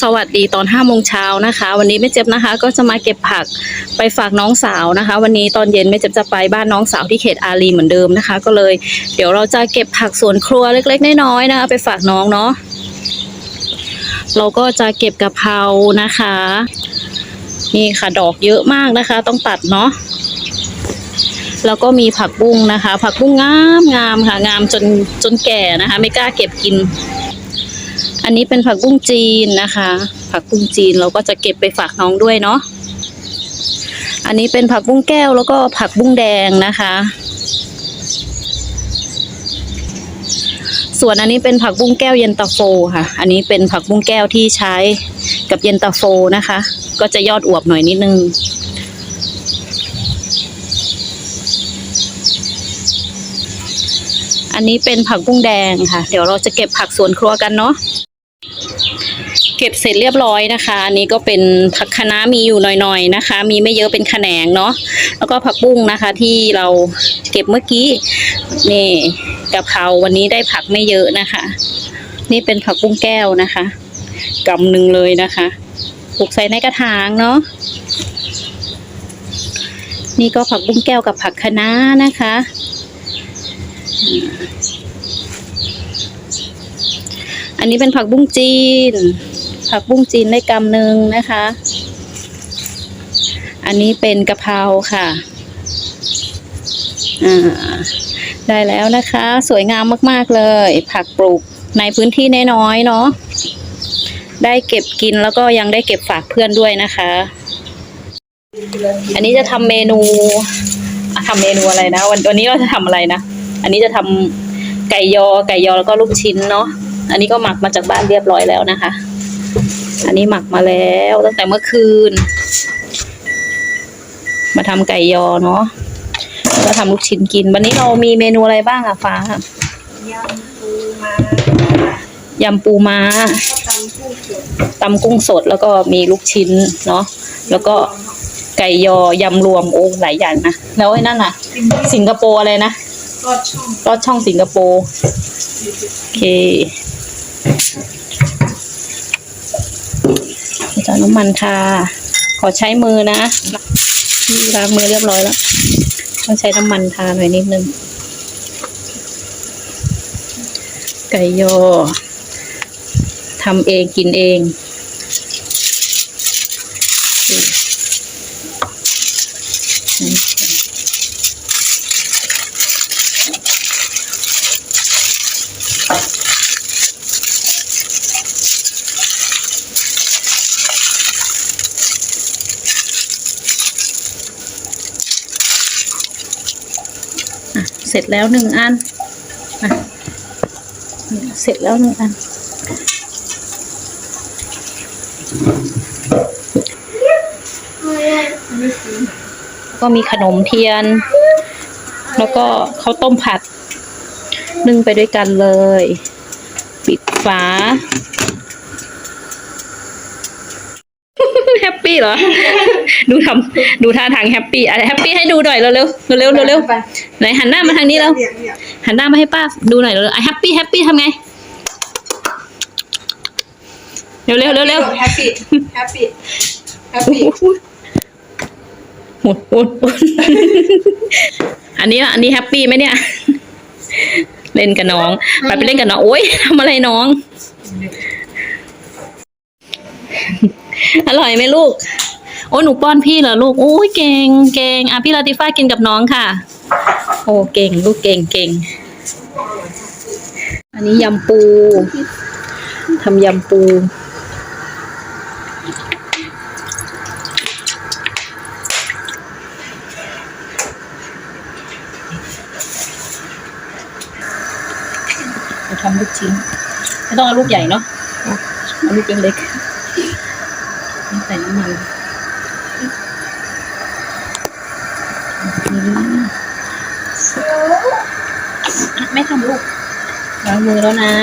สวัสดีตอน5โมงเช้านะคะ วันนี้แม่เจ็บนะคะ ก็จะมาเก็บผักไปฝากน้องสาวนะคะ วันนี้ตอนเย็นแม่เจ็บจะไปบ้านน้องสาวที่เขตอารีเหมือนเดิมนะคะ ก็เลย เดี๋ยวเราจะเก็บผักสวนครัวเล็กๆน้อยๆนะคะ ไปฝากน้องเนาะเราก็จะเก็บกะเพรานะคะ นี่ค่ะดอกเยอะมากนะคะ ต้องตัดเนาะแล้วก็มีผักบุ้งนะคะ ผักบุ้งงามงามค่ะ งามจนจนแก่นะคะ ไม่กล้าเก็บกิน อันนี้เป็นผักบุ้งจีนนะคะ ผักบุ้งจีนเราก็จะเก็บไปฝากน้องด้วยเนาะ อันนี้เป็นผักบุ้งแก้วแล้วก็ผักบุ้งแดงนะคะ ส่วนอันนี้เป็นผักบุ้งแก้วเย็นตาโฟค่ะ อันนี้เป็นผักบุ้งแก้วที่ใช้กับเย็นตาโฟนะคะ ก็จะยอดอวบหน่อยนิดนึงอันนี้เป็นผักบุ้งแดงค่ะ เดี๋ยวเราจะเก็บผักสวนครัวกันเนาะ เก็บเสร็จเรียบร้อยนะคะ อันนี้ก็เป็นผักคะน้ามีอยู่หน่อยๆนะคะ มีไม่เยอะเป็นแขนงเนาะแล้วก็ผักบุ้งนะคะ ที่เราเก็บเมื่อกี้นี่กะเพราวันนี้ได้ผักไม่เยอะนะคะ นี่เป็นผักบุ้งแก้วนะคะกำหนึ่งเลยนะคะปลูกใส่ในกระถางเนาะนี่ก็ผักบุ้งแก้วกับผักคะน้านะคะอันนี้เป็นผักบุ้งจีน ผักบุ้งจีนได้กำหนึ่งนะคะ อันนี้เป็นกะเพราค่ะอ่าได้แล้วนะคะ สวยงามมากๆเลย ผักปลูกในพื้นที่น้อยๆเนาะได้เก็บกินแล้วก็ยังได้เก็บฝากเพื่อนด้วยนะคะ อันนี้จะทำเมนูทำเมนูอะไรนะวันวันนี้เราจะทำอะไรนะอันนี้จะทำไก่ยอไก่ยอแล้วก็ลูกชิ้นเนาะอันนี้ก็หมักมาจากบ้านเรียบร้อยแล้วนะคะ อันนี้หมักมาแล้วตั้งแต่เมื่อคืน มาทำไก่ยอเนาะแล้วก็ทำลูกชิ้นกิน วันนี้เรามีเมนูอะไรบ้างอะฟ้ายำปูมายำปูม้าตำกุ้งสดตำกุ้งสดแล้วก็มีลูกชิ้นเนาะแล้วก็ไก่ยอยำรวมโอ้หลายอย่างนะแล้วไอ้นั่นน่ะสิงคโปร์อะไรนะรอดช่องรอดช่องสิงคโปร์โอเคจะเอา น้ำมันทาขอใช้มือนะที่ล้างมือเรียบร้อยแล้ว ต้องใช้น้ำมันทาหน่อยนิดนึง ไก่ยอทำเองกินเอง เสร็จแล้วหนึ่งอันอะเสร็จแล้วหนึ่งอัน ก็มีขนมเทียน แล้วก็ข้าวต้มผัด นึ่งไปด้วยกันเลย ปิดฝาแฮปปี้เหรอ ดูทำดูท่าทางแฮปปี้อะไรแฮปปี้ให้ดูหน่อยเร็วเร็วเร็วเร็วเร็วๆไหนหันหน้ามาทางนี้แล้วเรียกเรียกหันหน้ามาให้ป้าดูหน่อยเร็วๆอะแฮปปี้แฮปปี้ทำไงเร็วเร็วเร็วเร็วแฮปปี้แฮปปี้แฮปปี้หมุนหมุนหมุนอันนี้ล่ะอันนี้แฮปปี้ไหมเนี่ยเล่นกับน้องไปไปเล่นกับน้องโอ๊ยทำอะไรน้องอร่อยไหมลูก โอ้หนูป้อนพี่เหรอลูกโอ้ยเก่งเก่งอะพี่ลาติฟ้ากินกับน้องค่ะ โอ้เก่งลูกเก่งเก่ง อันนี้ยำปูทำยำปูเราทำลูกชิ้น ไม่ต้องเอาลูกใหญ่เนาะเอาลูกเล็กๆใส่น้ำมัน ไม่ทำลูกล้างมือแล้วนะ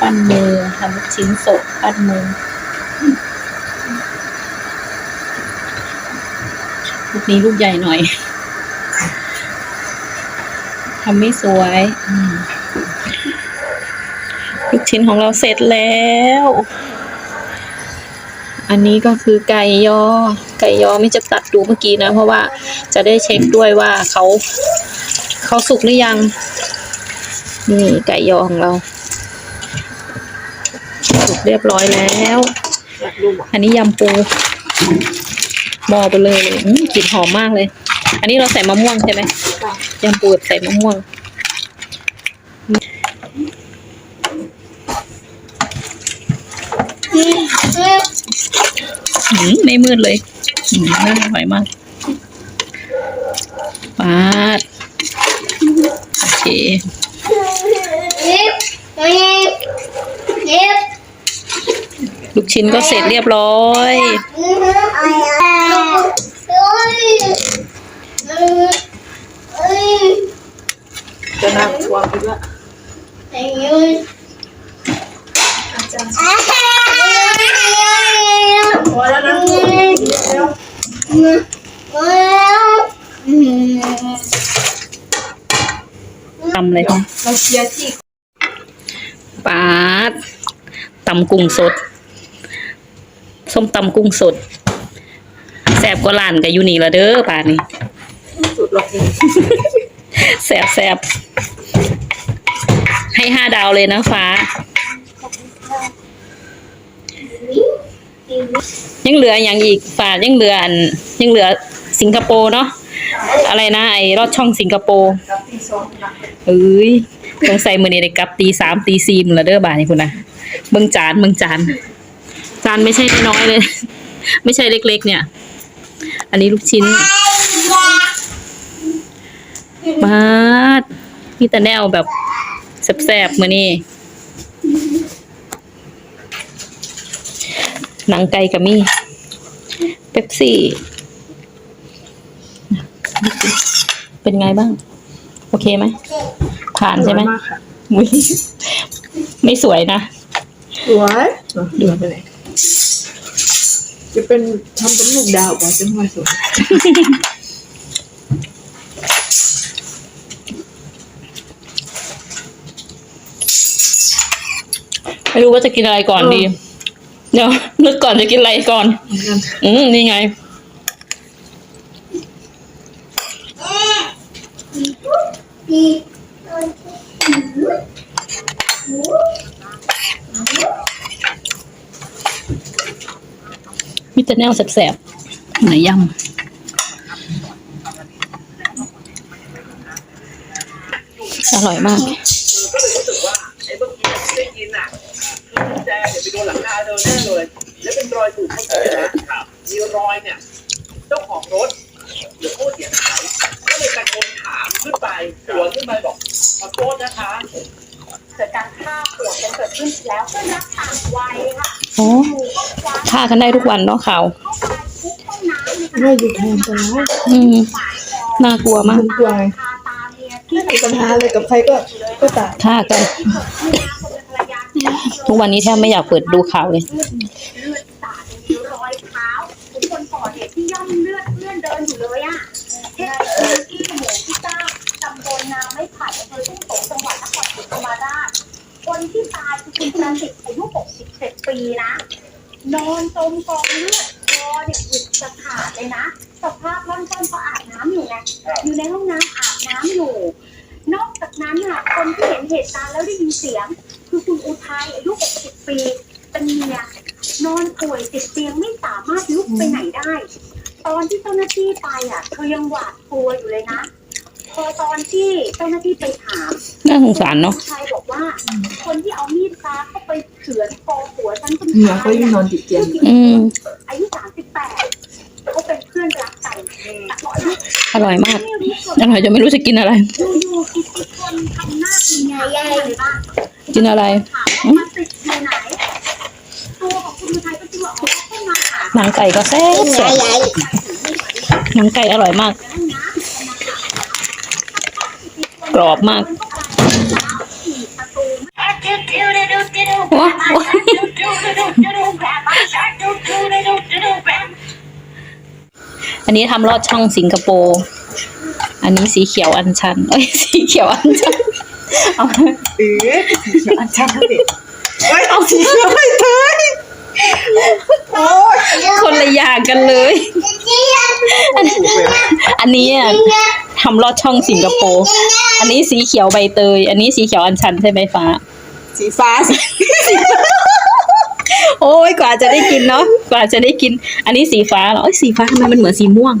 ปั้นมือทำลูกชิ้นสดปั้นมือลูกนี้ลูกใหญ่หน่อยทำไม่สวยลูกชิ้นของเราเสร็จแล้ว อันนี้ก็คือไก่ยอ ไก่ยอไม่จะตัดดูเมื่อกี้นะ เพราะว่าจะได้เช็คด้วยว่าเขาเขาสุกหรือยัง นี่ไก่ยอของเรา สุกเรียบร้อยแล้ว อันนี้ยำปูบอไปเลยอืมกลิ่นหอมมากเลย อันนี้เราใส่มะม่วงใช่ไหมยำปูแบบใส่มะม่วง อืม ไม่มืดเลยอืมน่าอร่อยมากปาดโอเคลูกชิ้นก็เสร็จเรียบร้อยจะนั่งวางอีกละ พอแล้วนะแล้วตำเลยเราเคลียร์ที่ปาดตำกุ้งสด ส้มตำกุ้งสดแสบกว่าร้านกับยูนี่ละเด้อป่านนี้สุดหรอกนี่แสบแสบให้ห้าดาวเลยนะฟ้า ยังเหลืออย่างอีกฟ้ายังเหลืออันยังเหลือสิงคโปร์เนาะอะไรนะไอ้รอดช่องสิงคโปร์กับที่สองนะเอ้ยสงสัยมือนี้ได้กลับตีสามตีสี่มื้อละเด้อบ่ายนี่คุณนะเบิ่งจานเบิ่งจาน จานไม่ใช่น้อยเลย ไม่ใช่เล็กๆ เนี่ย อันนี้ลูกชิ้นมาดมีแต่แนวแบบแซ่บๆมือนี้ หนังไก่กับมีเป๊ปซี่ เป็นไงบ้าง โอเคไหม ผ่านใช่ไหมมากค่ะอุ๊ยไม่สวยนะ สวยเดือดไปไหนจะเป็นทำเป็นลูกดาวป่ะจะไม่สวยไม่รู้ว่าจะกินอะไรก่อนดี เดี๋ยวนึกก่อนจะกินอะไรก่อน อืมนี่ไง มีแต่แนวแสบๆไหนยำอร่อยมากก็เลยรู้สึกว่าไอ้เมื่อกี้ที่ได้ยินอะ คือกุญแจเนี่ยไปโดนหลังคาเธอแน่เลย แล้วเป็นรอยถูกเขาเลยนะครับมีรอยเนี่ย เจ้าของรถหรือผู้เสียหายก็เลยตะโกนถามขึ้นไปสวนขึ้นไปบอกขอโทษนะคะเกิดการฆ่าโหดกันเกิดขึ้นแล้วเพื่อนรักต่างวัยค่ะโอ้อยู่ก็คว้าฆ่ากันได้ทุกวันเนาะข่าวเข้าไปทุกห้องน้ำในขณะไม่อยู่แทนกันแล้วอืมปาดคอน่ากลัวมากคุณกลัวไงคาตาเมียที่ไม่มีปัญหาอะไรกับใครก็ก็ตายฆ่ากัน ที่เกิดขึ้นนะค ทุกวันนี้แทบไม่อยากเปิดดูข่าวเลยคนที่ตายคือคุณประสิทธิ์อายุ 67 ปีนะ นอนจมกองเลือด ไม่สามารถลุกไปไหนได้ ตอนที่เจ้าหน้าที่ไปอะเธอยังหวาดกลัวอยู่เลยนะ พอตอนที่เจ้าหน้าที่ไปถามน่าสงสารเนาะชายบอกว่า คนที่เอามีดพาเข้าไปเฉือนคอหัวฉันจนเมียตายเขายังนอนติดเตียงอยู่อืมอายุ38เขาเป็นเพื่อนรักกันแต่พออายุอร่อยมากไม่รู้เกิดอร่อยจะไม่รู้จะกินอะไร อยู่ๆกิตติคนทำหน้ากินยาใหญ่เลยบ้าง กินอะไร ถามว่ามันติดอยู่ไหน ตัวของคุณไทยก็คิดว่าอ๋อเข้ามา หาหนังไก่ก็แซ่บแซ่บหนังไก่อร่อยมากในห้องน้ำเอามาหากรอบมากมันก็ไปแล้วขี่ประตูโอ้โหอันนี้ทำลอดช่องสิงคโปร์อันนี้สีเขียวอัญชันเอ้ยสีเขียวอัญชันเอาเออสีเขียวอันชันนั่นเองเฮ้ยเอาสีเขียวไปเถอะโอ้ย คนละอย่างกันเลย อันนี้อะทำลอดช่องสิงคโปร์ อันนี้สีเขียวใบเตย อันนี้สีเขียวอัญชันใช่ไหมฟ้า สีฟ้าสีโอ้ยกว่าจะได้กินเนาะ กว่าจะได้กิน อันนี้สีฟ้าเหรอเอ้ยสีฟ้าทำไมมันเหมือนสีม่วง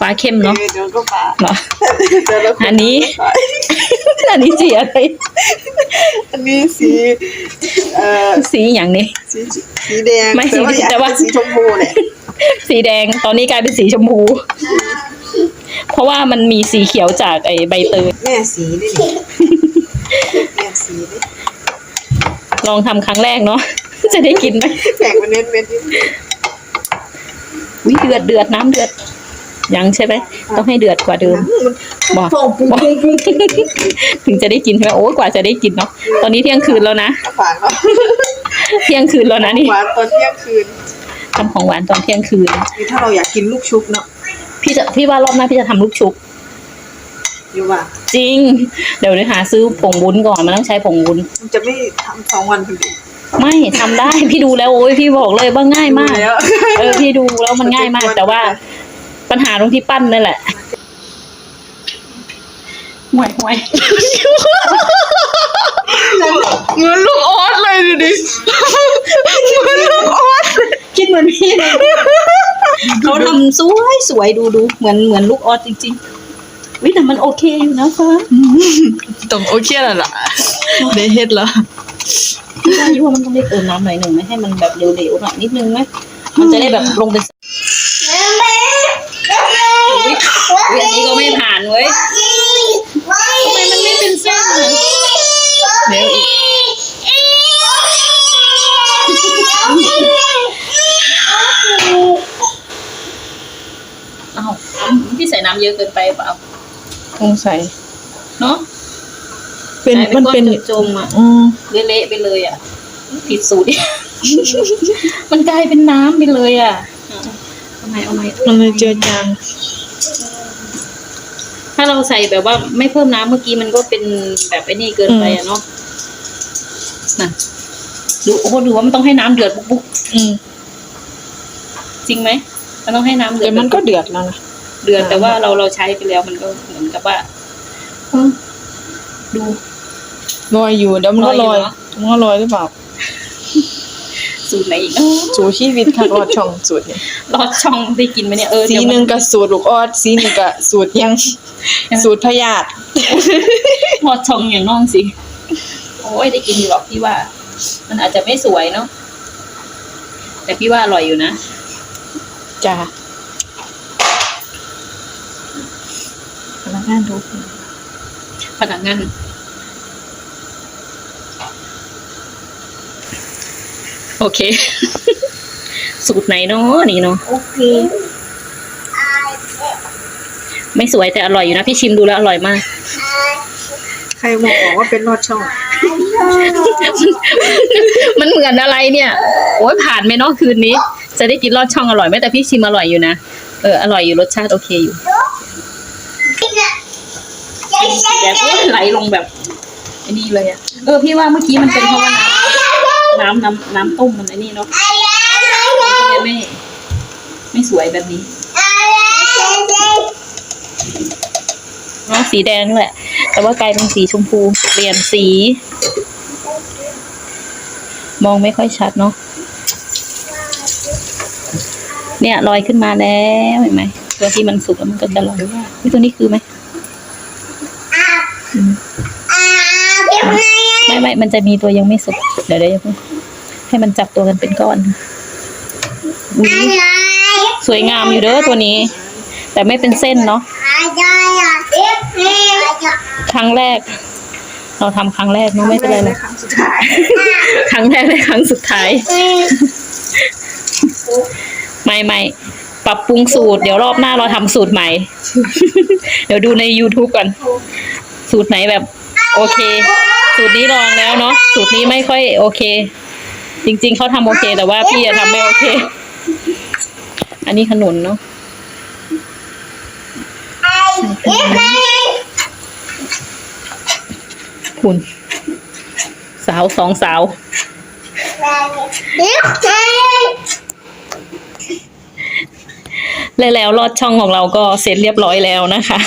ฟ้าเข้มเนาะเดี๋ยวก็ฟ้าเหรอเดี๋ยวเราคุยอันนี้ อันนี้สีอะไร อันนี้สีเอ่อสีอย่างนี้สีสีแดงไม่สีแต่ว่าอยากแต่ว่าเป็นสีชมพูเนี่ยสีแดงตอนนี้กลายเป็นสีชมพู เพราะว่ามันมีสีเขียวจากไอใบเตยแม่สีนี่นี่แม่สีนี่ลองทำครั้งแรกเนาะจะได้กินไหมแบ่งเป็นเน้นเม็ดนิดนึงวิเดือดเดือดน้ำเดือด ยังใช่ไหมต้องให้เดือดกว่าเดิมบอกฟองปุ้งปุ้งปุ้งถึงจะได้กินใช่ไหมโอ้ยกว่าจะได้กินเนาะตอนนี้เที่ยงคืนแล้วนะฝากเนาะเที่ยงคืนแล้วนะนี่หวานตอนเที่ยงคืนทำของหวานตอนเที่ยงคืนนี่ถ้าเราอยากกินลูกชุบเนาะพี่จะพี่ว่ารอบหน้าพี่จะทำลูกชุบอยู่ว่าจริง เดี๋ยวเดี๋ยวหาซื้อผงวุ้นก่อนมันต้องใช้ผงวุ้นมันจะไม่ทำสองวันพอดีไม่ทำได้พี่ดูแล้วโอ้ยพี่บอกเลยว่าง่ายมากแล้วเออพี่ดูแล้วมันง่ายมากแต่ว่า ปัญหาตรงที่ปั้นนั่นแหละห่วยห่วยเหมือนลูกออสเลยดูดิเหมือนลูกออสคิดเหมือนพี่เลยเขาทำสวยสวยดูดูเหมือนเหมือนลูกออสจริงๆวิแต่มันโอเคอยู่นะฟ้าต้องโอเคแล้วล่ะได้เฮ็ดแล้วพี่ว่าพี่ว่ามันต้องได้เติมน้ำหน่อยหนึ่งไหมให้มันแบบเหลวๆหน่อยนิดนึงไหมมันจะได้แบบลงเป็น อุ๊ยอุ๊ยอันนี้ก็ไม่ผ่านเว้ยทำไมมันไม่เป็นเส้นอะเดี๋ยวอีกเอ้าพี่ใส่น้ำเยอะเกินไปเปล่าสงสัยเนาะเป็นใส่มันเป็นก้จมๆอะอืมเละๆไปเลยอะ ผิดสูตรมันกลายเป็นน้ำไปเลยอะเอาไหมเอาไหมมันเลยเจือจาง ถ้าเราใส่แบบว่าไม่เพิ่มน้ำเมื่อกี้มันก็เป็นแบบไอ้นี่เกินไปอะเนาะน่ะดูโอ้โหดูว่ามันต้องให้น้ำเดือดปุ๊บอืมๆจริงไหมมันต้องให้น้ำเดือแต่ดมันก็เดือดแล้วนะ เดือดแต่ว่าเราเราใช้ไปแล้วมันก็เหมือนกับว่าเออดู ลอยอยู่เดี๋ยวมันก็ลอยลอยอยู่เนอะมันก็ลอยหรือเปล่า สูตรไหนอีกเออสูชีวิตคักรอดช่องสูตรเนี่ยรอดช่องได้กินไหมเนี่ยเออสีเดี๋ยวหมันึ่งกับสูตรลูกออดสีหนึ่งกับสูตรยังสูตรพยาธิทอดช่องอย่างน้องสิโอ้ยได้กินอยู่หรอกพี่ว่า มันอาจจะไม่สวยเนาะแต่พี่ว่าอร่อยอยู่นะจ้าพนักงานทุกพนักงาน โอเค สูตรไหนเนาะนี่เนาะโอเค ไม่สวยแต่อร่อยอยู่นะ พี่ชิมดูแล้วอร่อยมาก ใครมองออกว่าเป็นรอดช่อง มันเหมือนอะไรเนี่ย โอ้ยผ่านไหมเนาะคืนนี้ จะได้กินลอดช่องอร่อยไหมแต่พี่ชิมอร่อยอยู่นะเอออร่อยอยู่รสชาติโอเคอยู่แบบโอ้ยไหลลงแบบไอ้นี่เลยอะเออพี่ว่าเมื่อกี้มันเป็นเพราะว่าน้ำ น้ำน้ำน้ำต้มมันไอ้นี่เนาะมันก็เลยไม่ ไม่สวยแบบนี้เนาะสีแดงนี่แหละ แต่ว่ากลายเป็นสีชมพู เปลี่ยนสี มองไม่ค่อยชัดเนาะ เนี่ยลอยขึ้นมาแล้วเห็นไหมตัวที่มันสุกแล้วมันก็จะลอยนี่ตัวนี้คือไหม ไม่ไม่มันจะมีตัวยังไม่สุก เดี๋ยวเดี๋ยวอย่าเพิ่งให้มันจับตัวกันเป็นก้อนอุ๊ยสวยงามอยู่เด้อตัวนี้ แต่ไม่เป็นเส้นเนาะครั้งแรก เราทำครั้งแรกเนาะไม่เป็นไรหรอกครั้งสุดท้ายครั้งแรกในครั้งสุดท้าย ไม่ไม่ปรับปรุงสูตร เดี๋ยวรอบหน้าเราทำสูตรใหม่ เดี๋ยวดูใน YouTube ก่อน สูตรไหนแบบ โอเค สูตรนี้ลองแล้วเนาะสูตรนี้ไม่ค่อยโอเค จริง ๆเขาทำโอเค แต่ว่าพี่อะทำไม่โอเค อันนี้ขนุนเนาะใส่คุณ สาวสองสาวและแล้วลอดช่องของเราก็เสร็จเรียบร้อยแล้วนะคะ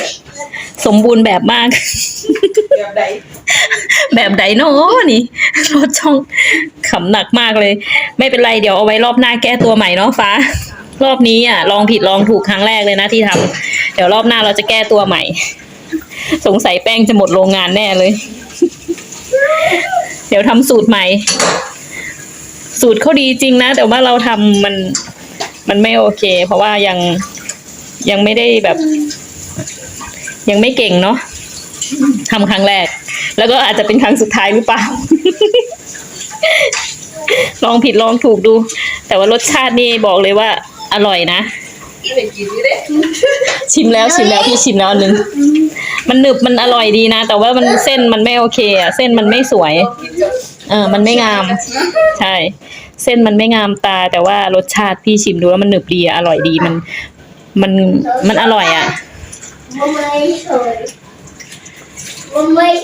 สมบูรณ์แบบมาก แบบใดแบบไดโนนี่รถช่องขำหนักมากเลย ไม่เป็นไรเดี๋ยวเอาไว้รอบหน้าแก้ตัวใหม่เนาะฟ้า รอบนี้อะ ลองผิดลองถูกครั้งแรกเลยนะที่ทำเดี๋ยวรอบหน้าเราจะแก้ตัวใหม่ สงสัยแป้งจะหมดโรงงานแน่เลย เดี๋ยวทำสูตรใหม่ สูตรเขาดีจริงนะ แต่ว่าเราทำมัน มันไม่โอเค เพราะว่ายังยังไม่ได้แบบ ยังไม่เก่งเนาะทำครั้งแรก แล้วก็อาจจะเป็นครั้งสุดท้ายหรือเปล่า ลองผิดลองถูกดู แต่ว่ารสชาตินี่บอกเลยว่า อร่อยนะ ชิมแล้วชิมแล้วพี่ชิมแล้วอันนึงมันหนึบมันอร่อยดีนะ แต่ว่ามันเส้นมันไม่โอเคอะเส้นมันไม่สวย เออ มันไม่งาม ใช่ เส้นมันไม่งามตา แต่ว่ารสชาติพี่ชิมดูแล้วมันหนึบดีอะอร่อยดีมัน มันมันอร่อยอะ Mamãe, chora. Mamãe,